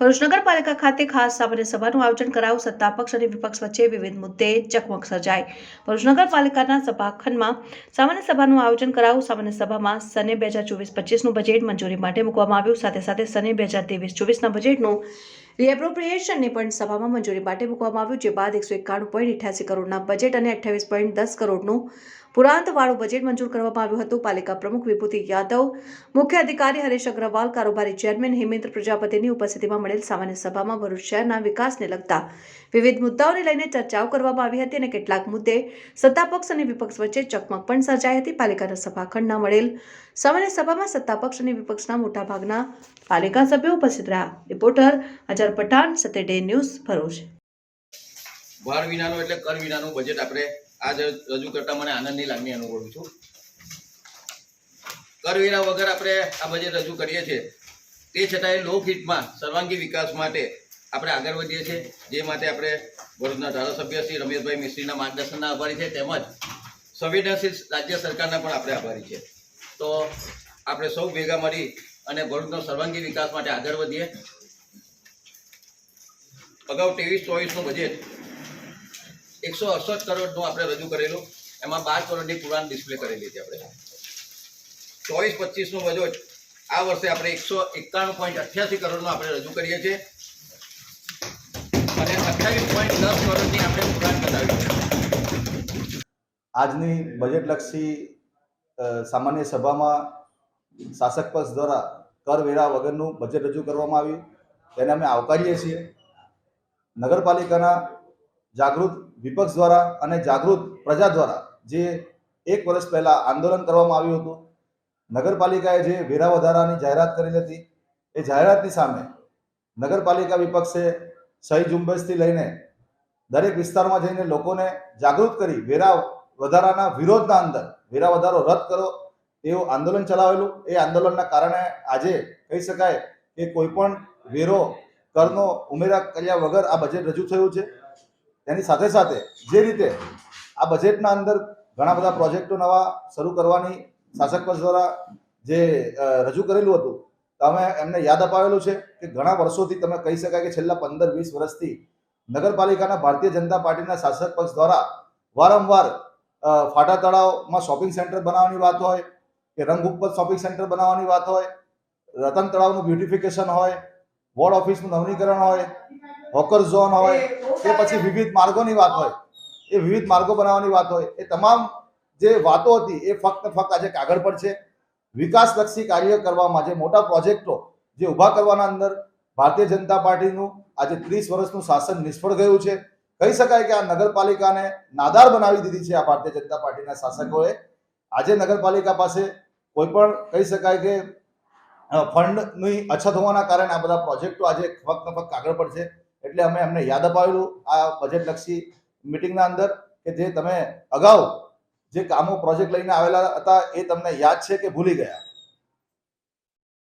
ભરૂચ નગરપાલિકા ખાતે ખાસ સામાન્ય સભાનું આયોજન કરાયું. સત્તાપક્ષ અને વિપક્ષ વચ્ચે વિવિધ મુદ્દે ચકમક સર્જાઈ. ભરૂચ નગરપાલિકાના સભાખંડમાં સામાન્ય સભાનું આયોજન કરાયું. સામાન્ય સભામાં સને બે હજાર ચોવીસ પચીસનું બજેટ મંજૂરી માટે મૂકવામાં આવ્યું. સાથે સાથે સને બે હજાર ત્રેવીસ ચોવીસના બજેટનું રીએપ્રોપ્રિએશનને પણ સભામાં મંજૂરી માટે મૂકવામાં આવ્યું, જે બાદ એકસો એકાણું પોઈન્ટ અઠ્યાસી કરોડના બજેટ અને અઠ્યાવીસ પોઈન્ટ દસ કરોડનું પુરાંતવાળું બજેટ મંજૂર કરવામાં આવ્યું હતું. પાલિકા પ્રમુખ વિભૂતિ યાદવ, મુખ્ય અધિકારી હરેશ અગ્રવાલ, કારોબારી ચેરમેન હેમેન્દ્ર પ્રજાપતિની ઉપસ્થિતિમાં મળેલ સામાન્ય સભામાં ભરૂચ શહેરના વિકાસને લગતા વિવિધ મુદ્દાઓને લઈને ચર્ચાઓ કરવામાં આવી હતી અને કેટલાક મુદ્દે સત્તાપક્ષ અને વિપક્ષ વચ્ચે ચકમક પણ સર્જાઈ હતી. પાલિકાના સભાખંડના મળેલ સામાન્ય સભામાં સત્તાપક્ષ અને વિપક્ષના મોટાભાગના પાલિકા સભ્યો ઉપસ્થિત રહ્યા. રિપોર્ટર અજર પઠાણ સતેડે ન્યૂઝ ભરૂચ. ભાર વિનાનો એટલે કર વિનાનું બજેટ આપણે આજ રજૂ કરતા મને આનંદની લાગણી અનુભવું છું. કર વિના વગર આપણે આ બજેટ રજૂ કરીએ છીએ. તે છતાંય લો ફીટમાં સર્વાંગી વિકાસ માટે આપણે આગળ વધીએ છીએ. જે માટે આપણે ભરૂચના ધારાસભ્ય શ્રી રમેશભાઈ મિસ્ત્રીના માર્ગદર્શનના આભારી છે. તેમજ સંવેદનશીલ રાજ્ય સરકારના પણ આપણે આભારી છે. તો આપણે સૌ ભેગા મળી અને ભરૂચનો સર્વાંગી વિકાસ માટે આગળ વધીએ. અગાઉ ત્રેવીસ, ચોવીસનું બજેટ એકસો અડસઠ કરોડનું આપણે રજૂ કરેલું. એમાં બાર કરોડની પુરાણ ડિસ્પ્લે કરેલી હતી આપણે. ચોવીસ, પચીસનું બજેટ આ વર્ષે આપણે એકસો એકાણું પોઈન્ટ અઠ્યાસી કરોડનું આપણે રજૂ કરીએ છીએ. અને અઠ્યાવીસ પોઈન્ટ દસ કરોડની આપણે પુરાણ કરાવી આજની બજેટલક્ષી સામાન્ય સભામાં શાસક પક્ષ દ્વારા કરવેરા વગરનું બજેટ રજૂ કરવામાં આવ્યું. તેને અમે આવકારીએ છીએ. નગરપાલિકાના જાગૃત વિપક્ષ દ્વારા અને જાગૃત પ્રજા દ્વારા જે એક વર્ષ પહેલાં આંદોલન કરવામાં આવ્યું હતું, નગરપાલિકાએ જે વેરા વધારાની જાહેરાત કરી હતી, એ જાહેરાતની સામે નગરપાલિકા વિપક્ષે સહી ઝુંબેશથી લઈને દરેક વિસ્તારમાં જઈને લોકોને જાગૃત કરી વેરા વધારાના વિરોધના અંદર, વેરા વધારો રદ કરો એવું આંદોલન ચલાવેલું. એ આંદોલનના કારણે આજે કહી શકાય કે કોઈ પણ વેરો, કરનો ઉમેરા કર્યા વગર આ બજેટ રજૂ થયું છે. તેની સાથે સાથે જે રીતે આ બજેટના અંદર ઘણા બધા પ્રોજેક્ટો નવા શરૂ કરવાની શાસક પક્ષ દ્વારા જે રજૂ કરેલું હતું તમે એમને યાદ અપાવેલું છે કે ઘણા વર્ષોથી તમે કહી શકાય કે છેલ્લા પંદર, વીસ વર્ષથી નગરપાલિકાના ભારતીય જનતા પાર્ટીના શાસક પક્ષ દ્વારા વારંવાર ફાટા તળાવમાં શોપિંગ સેન્ટર બનાવવાની વાત હોય કે રંગ ઉપર શોપિંગ સેન્ટર બનાવવાની વાત હોય રતન તળાવનું બ્યુટિફિકેશન હોય વોર્ડ ઓફિસનું નવીનીકરણ હોય હોકર ઝોન હોય કે પછી વિવિધ માર્ગોની વાત હોય એ વિવિધ માર્ગો બનાવવાની વાત હોય એ તમામ જે વાતો હતી એ ફક્ત ફક્ત આજે કાગળ પર છે. વિકાસલક્ષી કાર્ય કરવામાં જે મોટા પ્રોજેક્ટો જે ઊભા કરવાના અંદર ભારતીય જનતા પાર્ટીનું આજે ત્રીસ વર્ષનું શાસન નિષ્ફળ ગયું છે. કહી શકાય કે આ નગરપાલિકાને નાદાર બનાવી દીધી છે આ ભારતીય જનતા પાર્ટીના શાસકોએ. આજે નગરપાલિકા પાસે કોઈ પણ કહી શકાય કે ફંડની અછત હોવાના કારણે આ બધા પ્રોજેક્ટો આજે ફક્ત ને કાગળ પર છે. એટલે અમે એમને યાદ અપાવેલું આ બજેટલક્ષી મિટિંગના અંદર કે જે તમે અગાઉ જે કામો પ્રોજેક્ટ લઈને આવેલા હતા એ તમને યાદ છે કે ભૂલી ગયા?